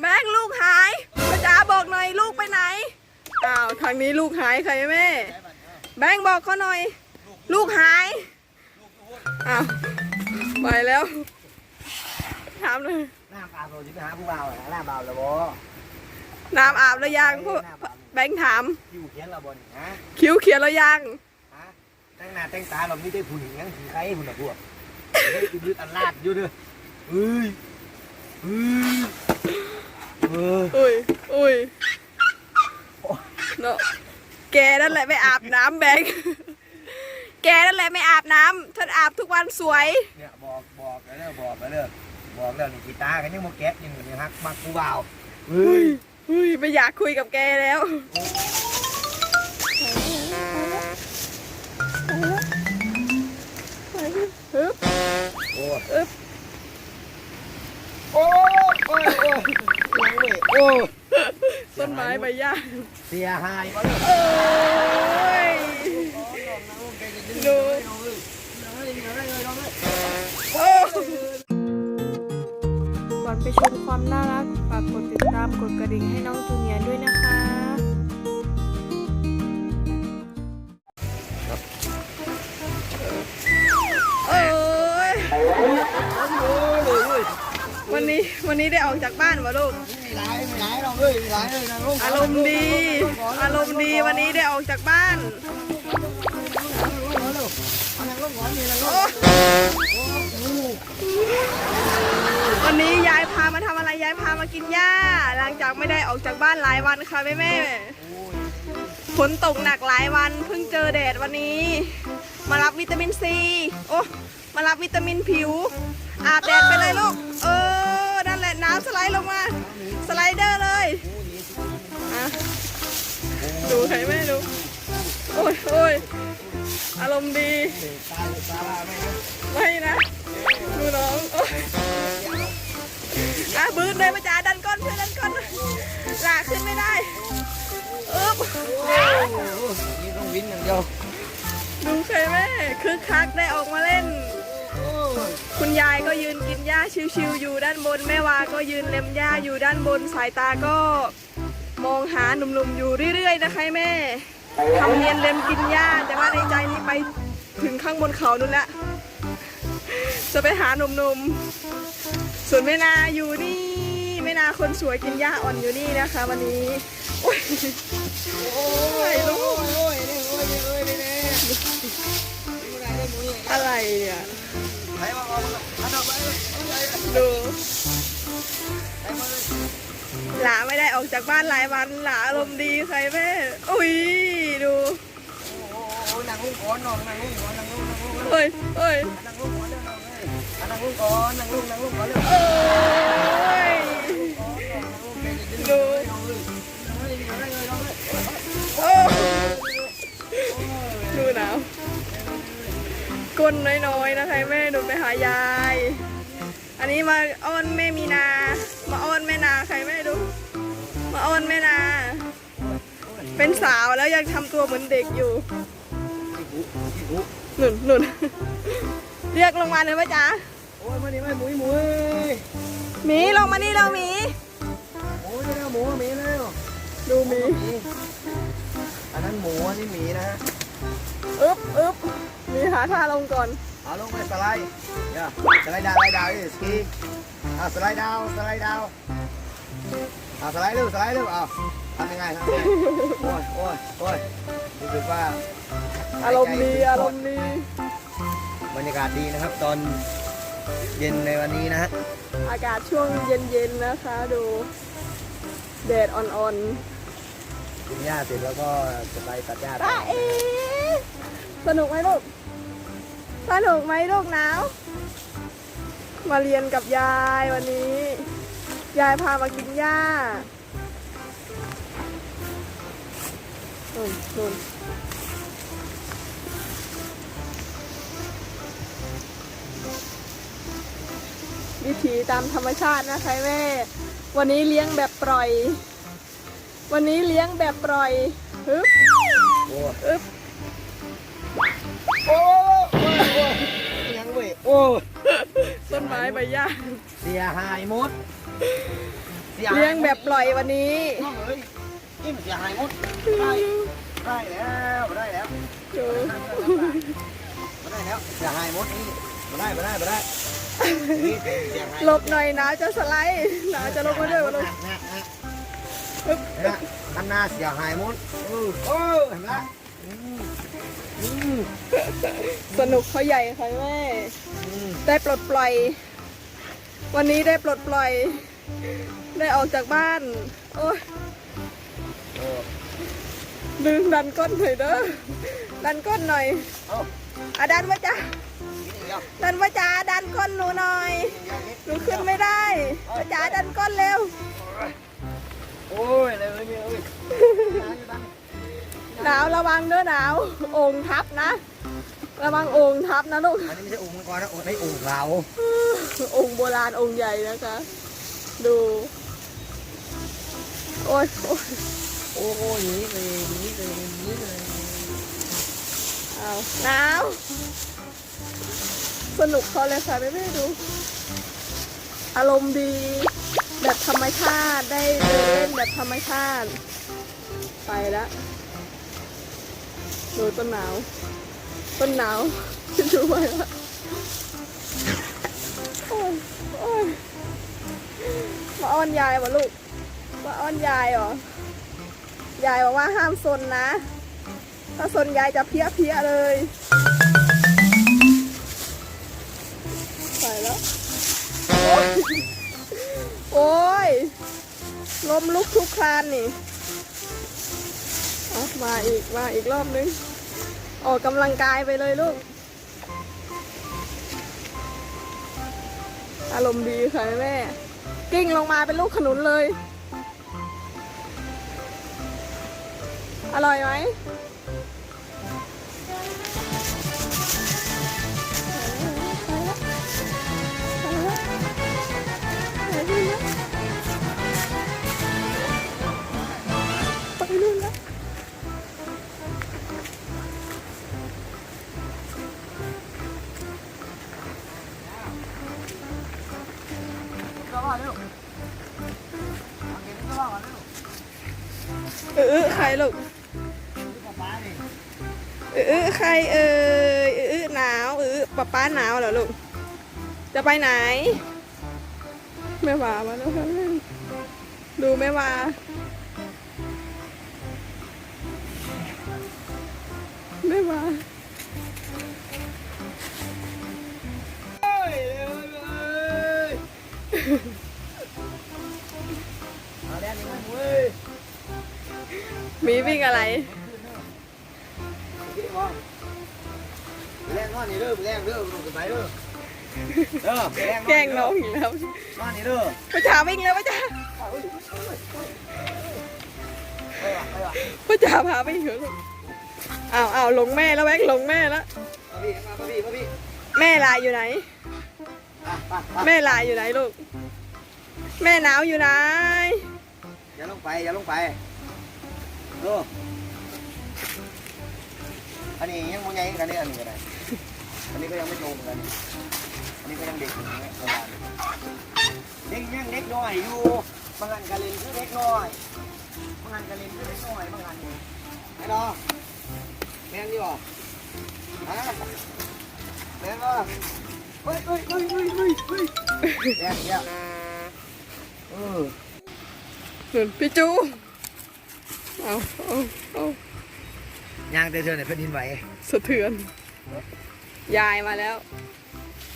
แบงค์ลูกหายพระจ๋าบอกหน่อยลูกไปไหน อ้าวทางนี้ลูกหายใครแม่ แบงค์บอกเขาหน่อย ลูกหาย อ้าว ไปแล้วถามเลยหน้าปลาโซจิไปหาผู้บ่าวหน้าบ่าวแล้วบ่น้ำอาบแล้วยังพวกแบงค์ถาม อยู่เขียนเราบ่นี่ฮะคิ้วเขียนแล้วยัง ฮะแต่งหน้าแต่งตาเราไม่ได้ผู้หญิงยังผีใครผู้น่ะพวกเฮ้ยยืดอันลาดอยู่เด้อเฮ้ยเฮ้ยเออ อุ้ยอุ้ยเนาะ แกนั่นแหละไม่อาบน้ำแบงค์ แกนั่นแหละไม่อาบน้ำท่านอาบทุกวันสวย เนี่ยบอกบอกแล้วเด้อบอกแล้วเด้อบอกแล้วนี่กีตาร์กันยังโมแก๊สยังอยู่ในฮักมักผู้บ่าวเฮ้ยอุ้ยไม่อยากคุยกับแกแล้วฮึบโอ้ยอึ๊บโอ้ยโอ้ยโอ้ยยังเว้ยโอ้ย ต้นไม้ใบหญ้าเสียหายมาเลยโอ้ยดูโอ้ก่อนไปชมความน่ารักฝากกดติดตามกดกระดิ่งให้น้องจูเนียร์ด้วยนะคะ นี้วันนี้ได้ออกจากบ้านวะลูก มีหลายมีหลายเราเอ้ยมีหลายเลยนะลูกอารมณ์ดี อารมณ์ดีวันนี้ได้ออกจากบ้านเอานางลูกก่อนมีนางลูกวันนี้ยายพามาทำอะไรยายพามากินหญ้า หลังจากไม่ได้ออกจากบ้านหลายวันค่ะแม่แม่ฝนตกหนักหลายวันเพิ่งเจอแดดวันนี้ มารับวิตามินซีโอ้มารับวิตามินผิวอาบแดดไปเลยลูก เออ นั่นแหละน้ำสไลด์ลงมา สไลเดอร์เลยอะดูใครแม่ดูโอ้ยโอ้ยอารมณ์ดีตายตาไม่ไม่นะ ดูน้องโอ๊ยอะบืนเลยมาจ๋าดันก้อนเพื่อนดันก้อนหลากขึ้นไม่ได้อึ๊บนี่ต้องวินอย่างเดียวดูใครแม่คึกคักได้ออกมาเล่น คุณยายก็ยืนกินหญ้าชิวๆอยู่ด้านบน แม่วาก็ยืนเล็มหญ้าอยู่ด้านบน สายตาก็มองหาหนุ่มๆอยู่เรื่อย ๆ นะคะแม่ทำเนียนเล็มกินหญ้าแต่ว่าในใจนี่ไปถึงข้างบนเขานู่นละจะไปหาหนุ่มๆส่วนแม่นาอยู่นี่แม่นาคนสวยกินหญ้าอ่อนอยู่นี่นะคะ วันนี้โอ้ยโอ้ยโอ้ยโอ้ยนี่โอ้ยนี่โอ้ยนี่นี่ไม่ได้ได้หมูนี่อะไรอะ ดูหลยหลาไม่ได้ออกจากบ้านหลายวันหลาอารมณ์ดีใครแม่อุ้ยดูโอ้โหนางลุงก่อนนอนนางลุงก่อนนางลุงนางลุงเฮ้ยเฮ้ยนางลุงก่อนเร็วๆเลยนางลุงก่อนนางลุงนางลุงก่อนเร็วเอ้ยดูดูหนาว ก้นน้อยๆนะใครแม่ดูไปหายาย อันนี้มาอ้อนแม่มีนา มาอ้อนแม่นาใครแม่ดูมาอ้อนแม่นา เป็นสาวแล้วยังทำตัวเหมือนเด็กอยู่หนุนหนุนเรียกลงมาเลยไหมจ๊ะโอ้ยมาดิมาหมูหมูหมีลงมานี่เราหมีโอ้ยนี่หมูหมีแล้วดูหมีอันนั้นหมูอันนี้หมีนะฮะอึ๊บอึ๊บ หมีหาท่าลงก่อน เอาลงไปสไลด์เนี่ยสไลด์ดาวสไลด์ดาวนี่สกีอะสไลด์ดาวสไลด์ดาวอะสไลด์เร็วสไลด์เร็วเอาทำยังไงทำยังไงโอ้ยโอ้ยโอ้ยรู้สึกว่าอารมณ์ดีอารมณ์ดีบรรยากาศดีนะครับ ตอนเย็นในวันนี้นะฮะอากาศช่วงเย็นๆนะคะ ดูแดดอ่อนกินหญ้าเสร็จแล้วก็จะไปตัดหญ้าๆต่ป้าอเอสนุกไหมลูก สนุกไหมลูกหนาว มาเรียนกับยายวันนี้ ยายพามากินหญ้านุ่นนุ่นวิถีตามธรรมชาตินะคะแม่ วันนี้เลี้ยงแบบปล่อย วันนี้เลี้ยงแบบปล่อยฮึบโอ้ยอึ๊บโอ้ ยโอ้ยโอ้ยยังเว้ยโอ้ยต้นไม้ใบหญ้าเสียหายหมดสีหาเลี้ยงแบบปล่อยวันนี้น้องเอ้ยนี่มันเสียหายหมดได้ได้แล้วได้แล้วโอ้มาได้แล้วเสียหายหมดนี่มาได้มาได้มาได้นี่เสียหายหลบหน่อยหนาวจะสไลด์หนาวจะลงมาด้วยวะลูกนะนะนะอึ๊บนะอันนาเสียหายหมดเออโอ้เห็นไหมอืมอืม สนุกเขาใหญ่ค่ะแม่อืมได้ปลดปล่อย วันนี้ได้ปลดปล่อย ได้ออกจากบ้าน โอ้ยเออดึงดันก้นหน่อยเด้อ ดันก้นหน่อยเอาอะดันว่าจ้ากินอีกแล้วดันว่าจ้าดันก้นหนูหน่อย หนูขึ้นไม่ได้ว่าจ้าดันก้นเร็ว โอ้ย ระวังเด้อหนาวโอ่งทับนะ ระวังโอ่งทับนะลูกอันนี้ไม่ใช่องค์มังกรนะองค์ไม่องค์ขาวองค์โบราณองค์ใหญ่นะคะ ดู โอ้ยโอ้ยโอ้โหหนีเลยหนีเลยหนีเลยเอาหนาวสนุกเขาเลยค่ะไม่ไม่ดู อารมณ์ดี แบบธรรมชาติได้เดินเล่นแบบธรรมชาติ ไปแล้ว ดูต้นหนาวต้นหนาวดูไปล้วโอ้ยโอ้ยมาอ้อนยายวะลูก มาอ้อนยายเหรอ ยายบอกว่าห้ามซนนะ ถ้าซนยายจะเพี้ยเพี้ยเลยไปแล้ว โอ้ยอ้ยลมลุกทุกครานนี่มาอีก มาอีกรอบนึง ออกกำลังกายไปเลยลูก อารมณ์ดีค่ะแม่ กิ้งลงมาเป็นลูกขนุนเลย อร่อยไหม ป๊าป้าหนาวเหรอลูก จะไปไหน แม่วามาแล้วค่ะแม่ดูแม่วาแม่วาเฮ้ยเร็วเลยเอาแดนนี่มันเว้ยมีวิ่งอะไร อนนี่เด้อแรงเด้อลงไปเด้อเด้อแกล้งน้องอีกแล้วนอนนี่เด้อพ่อจ๋าวิ่งเลยพ่อจ๋าไปว่ะไปว่าพาไปเหรอะลูกอ้าวอ้าวหลงแม่แล้วแวกหลงแม่แล้วมาพี่มาพี่มาพี่แม่ลายอยู่ไหน แม่ลายอยู่ไหนลูก แม่หนาวอยู่ไหน อย่าลงไปอย่าลงไปดูกอันนี้ยังไม่ใหญ่กันเนี่ยอันนี้ก็ได้ อันนี้ก็ยังไม่โตเหมือนกันนี่อันนี้ก็ยังเด็กอยู่เนี่ยประมาณเด็กยังเด็กน้อยอยู่บางอันกะเล่นคือเด็กน้อยบางอันกะเล่นคือเด็กน้อยบางอันนี่ไอ้ดอแม่นอยู่บ่ฮะแม่นบ่เฮ้ยเฮ้ยเฮ้ยเฮ้ยเฮ้ยเฮ้ยแม่นเยอะเออนุ่นพี่จูเอาเอาเอายางเตือนเนี่ยแผ่นดินไหวสะเทือน ยายมาแล้ว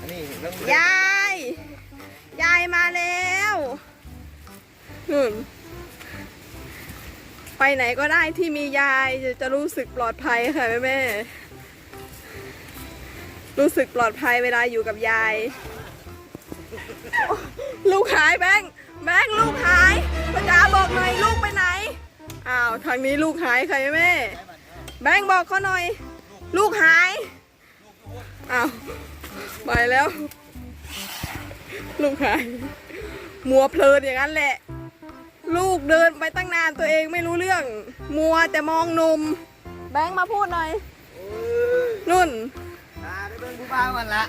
อันนี้เรื่องยาย ยายมาแล้วนุ่นไปไหนก็ได้ที่มียายจะจะรู้สึกปลอดภัยค่ะแม่แม่ รู้สึกปลอดภัยเวลาอยู่กับยาย ลูกหายแบงค์แบงค์ลูกหายพ่อจ๋าบอกหน่อยลูกไปไหน อ้าวทางนี้ลูกหายค่ะแม่แม่ แบงค์บอกเขาหน่อย ลูกหายอ้าวไป แล้ว ลูกหายมัวเพลินอย่างนั้นแหละ ลูกเดินไปตั้งนานตัวเองไม่รู้เรื่อง มัวแต่มองหนม แบงค์มาพูดหน่อย นุ่นตาไปเบิ่งผู้บ่าวมันละ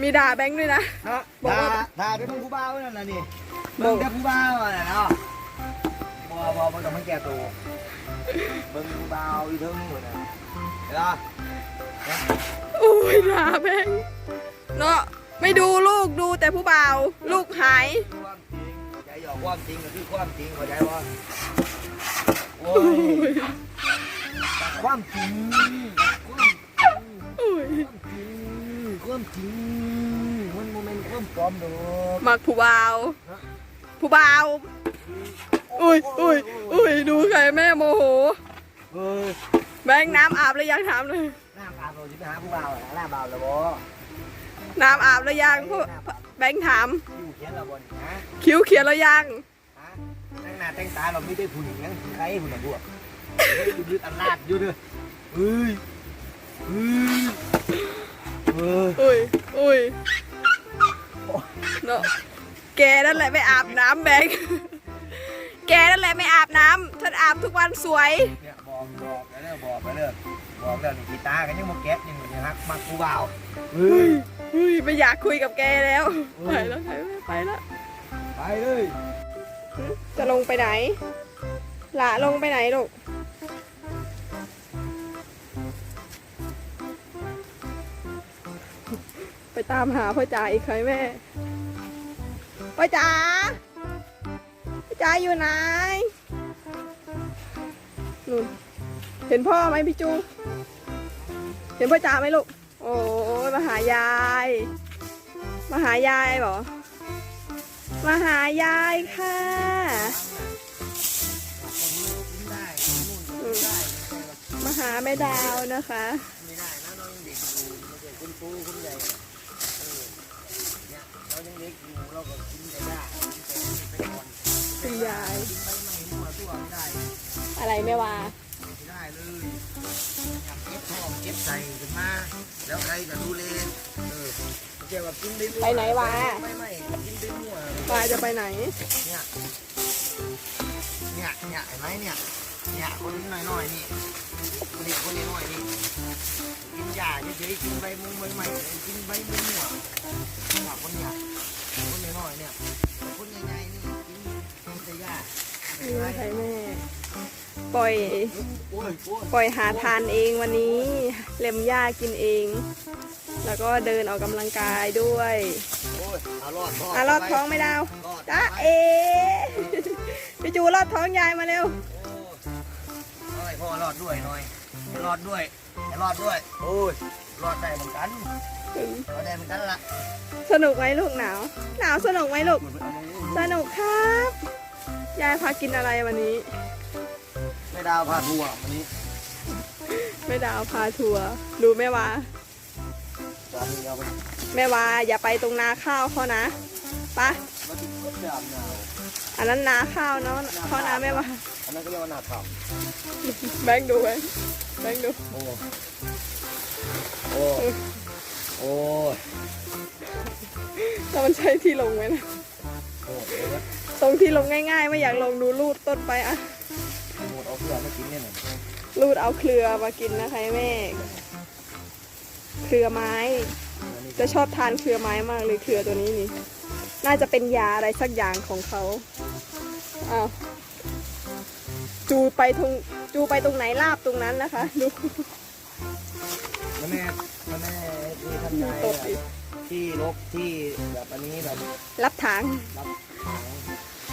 มีด่าแบงค์ด้วยนะ เนาะบอกถ้าว่าถ้าเป็นผู้บ่าวนั่นน่ะนี่บเบิ่อกงแต่ผู้บ่าวน่ะเนาะบ่บ่บ่ต้องมาแก้ตัวเบิ่งผู้บ่าวอีเทิงหมดน่ะเห็นปะ โอ้ยด่าแบงค์ เนาะไม่ดูลูกดูแต่ผู้บ่าว ลูกหายความจริงเข้าใจหยอกความจริงก็คือความจริงเข้าใจว่าโอ้โอ้ยยความจริงโอ้ยความจริงมันโมเมนต์ความปลอมดอกมักผู้บ่าวผู้บ่าวอุ้ยอุ้ยอุ้ยดูใครแม่โมโหเออแบงค์น้ำอาบแล้วยังถามเลยหน้าบาวเราจะไปหาผู้บ่าวหน้าบาวแล้วบ่ น้ำอาบแล้วยังผู้แบงค์ถาม อยู่เขียนเราบ่นี่ฮะคิ้วเขียนแล้วยังฮะแต่งหน้าแต่งตาเราไม่ได้ผู้หญิงยังใครผู้หญิงบวกอยู่ดื้อตลาดอยู่เด้อเฮ้ยเฮ้ยเอออุ้ยอุ้ยเนาะแกนั่นแหละไม่อาบน้ำแบงค์แกนั่นแหละไม่อาบน้ำฉันอาบทุกวันสวย เนี่ยบอกบอกไปเด้อบอกไปเด้อบอกแล้วนี่กีตาร์กันยังบ่แก๊สยังบ่ฮักมักผู้บ่าวเฮ้ยเฮ้ย ไม่อยากคุยกับแกแล้ว ไปแล้วไปแล้วไปแล้วไปเลยจะลงไปไหนหละลงไปไหนลูกไปตามหาพ่อจ๋าอีกใครแม่พ่อจ๋าพ่อจ๋าอยู่ไหนนู่นเห็นพ่อไหมพี่จู เห็นพ่อจ๋าไหมลูก โอ้มาหายาย มาหายายเหรอ มาหายายค่ะมาหาแม่ดาวนะคะไม่ได้นะน้องยังเด็กอยู่ไม่ใช่คุณปูคุณใหญ่เนี่ยเรายังเด็กอยู่เราก็กินแต่ยากินแต่ไปก่อนคุณยายกินไปไม่มั่วตัวไม่ได้อะไรแม่วา เก็บท้องเก็บใส่ขึ้นมา แล้วใครก็ดูแลเออไม่ใช่ว่ากินได้มั่วไปไหนวะ ไม่ไม่กินได้มั่ววาจะไปไหน เนี่ยเนี่ยเนี่ยเห็นไหมเนี่ยเนี่ยคนน้อยๆนี่คนนี้คนน้อยๆนี่กินยาเฉยๆกินใบมุงใบใหม่กินใบมุงมั่วเนี่ยคนเนี่ยคนน้อยๆเนี่ยคนใหญ่ๆนี่กินกินแต่ยานี่ใครแม่ ปล่อยโอ้ยโอ้ยปล่อยหาทานเองวันนี้ เล็มหญ้ากินเอง แล้วก็เดินออกกำลังกายด้วยโอ้ยเอารอดรอดอะรอดท้องไม่ดาวรอดจ้าเอพี่จูรอดท้องยายมาเร็วโอ้ยพ่อรอดด้วยหน่อยรอดด้วยรอดด้วย โอ้ย รอดได้เหมือนกันรอดได้เหมือนกันละสนุกไหมลูกหนาว หนาวสนุกไหมลูก สนุกครับ ยายพากินอะไรวันนี้ไม่ ดาวพาทัวร์วันนี้แม่ดาวพาทัวร์ดูแม่วาตอนนี้เอาไปแม่วาอย่าไปตรงนาข้าวเขานะไปะมาติดกดยามหนาวอันนั้นนาข้าวเนาะข้าวนาแม่วาอันนั้นก็เรียกว่าหนาขาวแบงค์ดูไว้แบงค์ดูโอ้โอ้โอ้ยแล้วมันใช่ที่ลงไหมนะโอ้ยเดี๋ยวนะตรงที่ลงง่ายๆ ไม่อยากลงดูลูดต้นไปอะ หมดเอาเพื่อนมากินเนี่ยหน่อยลูดเอาเครือมากินนะคะแม่เครือไม้อันนี้จะชอบทานเครือไม้มากเลยเครือตัวนี้นี่ น่าจะเป็นยาอะไรสักอย่างของเขาอ้าวจูไปตรงจูไปตรงไหนลาบตรงนั้นนะคะดูแล้วแม่แล้วแม่ที่ทำนายตดอีกที่ลกที่แบบอันนี้แบบรับทางรับของ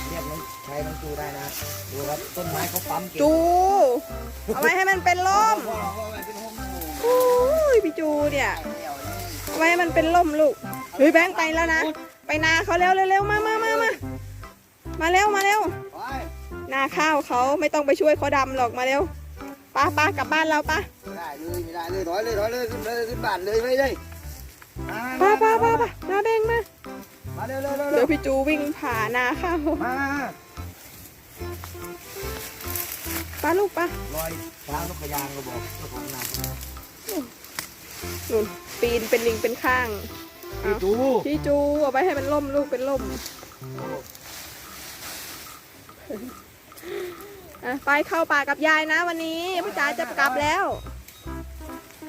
เรียกน้อง ใช้น้องจูได้นะดูครับต้นไม้เขาปั๊มเก่งจู เอาไว้ให้มันเป็นล่มพ่อพ่อไว้เป็นห้องหมู่โอ้ยพี่จูเนี่ย เดี่ยวนี่เอาไว้ให้มันเป็นล่มลูกเฮ้ยแบงค์ไปแล้วนะ ไปนาเขาเร็วเร็วๆมามามามามาเร็วมาเร็ว ไปนาข้าวเขาไม่ต้องไปช่วยเขาดำหรอกมาเร็วป้าป้ากลับบ้านเราป้าไม่ได้เลยไม่ได้เลยถอยเลยถอยเลยขึ้นเลยขึ้นบ้านเลยไม่ได้ป้าป้าป้าป้ามาแบงค์มามาเร็วเร็วเร็วเดี๋ยวพี่จูวิ่งผ่านาข้าว มา ป้าลูกป้าลอยเท้านกกระยางก็บอกเจ้าของนานุ่นปีนเป็นลิงเป็นข้างพี่จูพี่จูเอาไว้ให้มันล่มลูกเป็นล่มอะไปเข้าป่ากับยายนะวันนี้พ่อจ๋าจะกลับแล้ว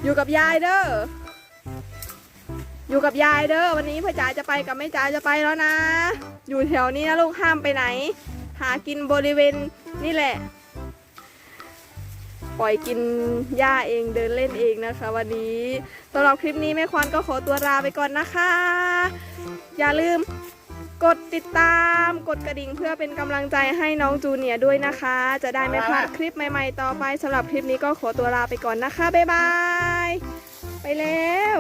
อยู่กับยายเด้ออยู่กับยายเด้อวันนี้พ่อจ๋าจะไปกับแม่จ๋าจะไปแล้วนะ อยู่แถวนี้นะลูกห้ามไปไหน หากินบริเวณนี่แหละ ปล่อยกินหญ้าเองเดินเล่นเองนะคะ วันนี้สำหรับคลิปนี้แม่ควานก็ขอตัวลาไปก่อนนะคะ อย่าลืมกดติดตามกดกระดิ่งเพื่อเป็นกำลังใจให้น้องจูเนียร์ด้วยนะคะ จะได้ไม่พลาดคลิปใหม่ ๆ ต่อไปสำหรับคลิปนี้ก็ขอตัวลาไปก่อนนะคะ บ๊ายบาย ไปแล้ว